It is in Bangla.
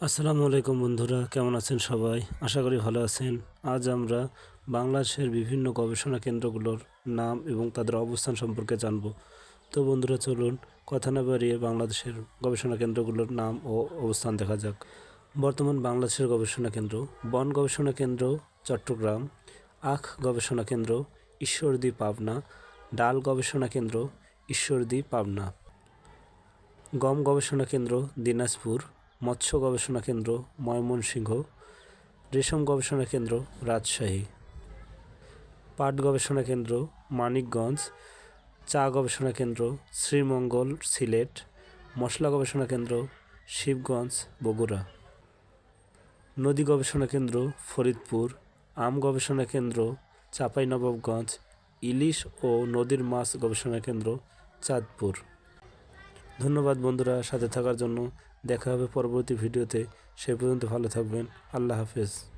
আসসালামু আলাইকুম বন্ধুরা, কেমন আছেন সবাই? আশা করি ভালো আছেন। আজ আমরা বাংলাদেশের বিভিন্ন গবেষণা কেন্দ্রগুলোর নাম এবং তাদের অবস্থান সম্পর্কে জানব। তো বন্ধুরা, চলুন কথা না বাড়িয়ে বাংলাদেশের গবেষণা কেন্দ্রগুলোর নাম ও অবস্থান দেখা যাক। বর্তমান বাংলাদেশের গবেষণা কেন্দ্র, বন গবেষণা কেন্দ্র, চট্টগ্রাম। আখ গবেষণা কেন্দ্র, ঈশ্বরদী পাবনা। ডাল গবেষণা কেন্দ্র, ঈশ্বরদী পাবনা। গম গবেষণা কেন্দ্র, দিনাজপুর। মৎস্য গবেষণা কেন্দ্র ময়মনসিংহ, রেশম গবেষণা কেন্দ্র রাজশাহী, পাট গবেষণা কেন্দ্র মানিকগঞ্জ, চা গবেষণা কেন্দ্র শ্রীমঙ্গল সিলেট, মশলা গবেষণা কেন্দ্র শিবগঞ্জ, বগুড়া, নদী গবেষণা কেন্দ্র ফরিদপুর, আম গবেষণা কেন্দ্র চাঁপাইনবাবগঞ্জ, ইলিশ ও নদীর মাছ গবেষণা কেন্দ্র চাঁদপুর। ধন্যবাদ বন্ধুরা সাথে থাকার জন্য। দেখা হবে পরবর্তী ভিডিওতে। সে পর্যন্ত ভালো থাকবেন। আল্লাহ হাফেজ।